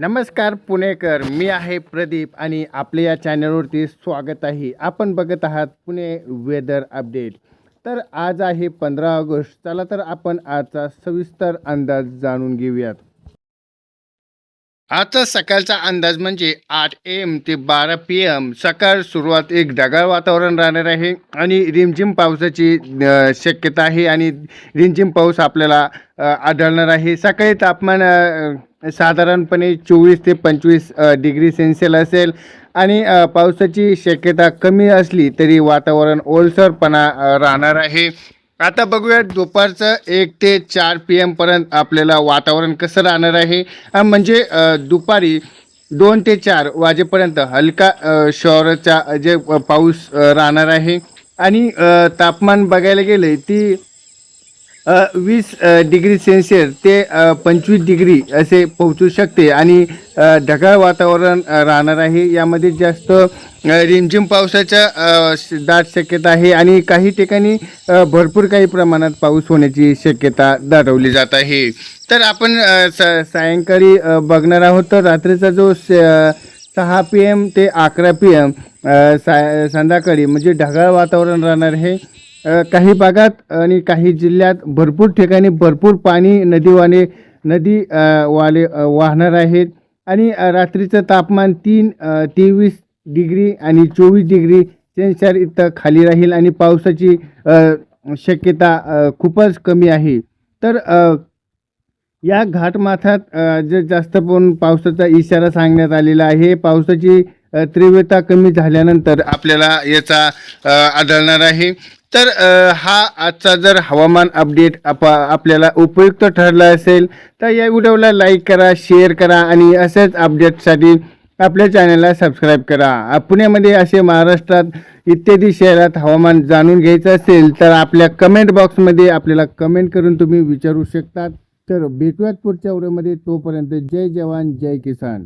नमस्कार पुणेकर मी आहे प्रदीप आणि आपल्या या चॅनलवरती स्वागत आहे. आपण बघत आहात पुणे वेदर अपडेट. तर आज आहे पंधरा ऑगस्ट चला तर आपण आजचा सविस्तर अंदाज जाणून घेऊयात. आजचा सकाळचा अंदाज म्हणजे आठ एम ते बारा पी एम सकाळ सुरुवात एक ढगाळ वातावरण राहणार आहे आणि रिमझिम पावसाची शक्यता आहे आणि रिमझिम पाऊस आपल्याला आढळणार आहे. सकाळी तापमान साधारणपणे चोवीस ते पंचवीस डिग्री सेन्शियल असेल आणि पावसाची शक्यता कमी असली तरी वातावरण ओलसरपणा राहणार आहे. आता बघूया दुपारचं एक ते चार पी एमपर्यंत आपल्याला वातावरण कसं राहणार आहे? म्हणजे दुपारी दोन ते चार वाजेपर्यंत हलका शहराचा जे पाऊस राहणार आहे. आणि तापमान बघायला गेले ती वीस डिग्री सेल्सिअस ते पंचवीस डिग्री असे पोहोचू शकते. आणि ढगाळ वातावरण राहणार आहे. यामध्ये जास्त रिमझिम पावसाच्या दाट शक्यता आहे आणि काही ठिकाणी भरपूर काही प्रमाणात पाऊस होण्याची शक्यता दाटवली जात आहे. तर आपण स सायंकाळी बघणार आहोत तर रात्रीचा जो सहा पी एम ते अकरा पी एम सा संध्याकाळी म्हणजे ढगाळ वातावरण राहणार आहे. काही भागात आणि काही जिल्ह्यात भरपूर ठिकाणी भरपूर पाणी नदीवाने नदी वाले वाहणार आहेत. आणि रात्रीचं तापमान तीन तेवीस डिग्री आणि चोवीस डिग्री सेन्सर इथं खाली राहील आणि पावसाची शक्यता खूपच कमी आहे. तर या घाटमाथ्यात जे जास्त पण पावसाचा इशारा सांगण्यात आलेला आहे पावसाची तीव्रता कमी झाल्यानंतर आपल्याला याचा आढळणार आहे. तर अ, हा आजचा जर हवामान अपडेट आपा आपल्याला उपयुक्त ठरला असेल तर या व्हिडिओला लाईक करा शेअर करा आणि असेच अपडेटसाठी आपल्या चॅनलला सबस्क्राईब करा. पुण्यामध्ये असे महाराष्ट्रात इत्यादी शहरात हवामान जाणून घ्यायचं असेल तर आपल्या कमेंट बॉक्समध्ये आपल्याला कमेंट करून तुम्ही विचारू शकतात. तर भेटूयात पुढच्या व्हिडिओमध्ये. तोपर्यंत जय जवान जय किसान.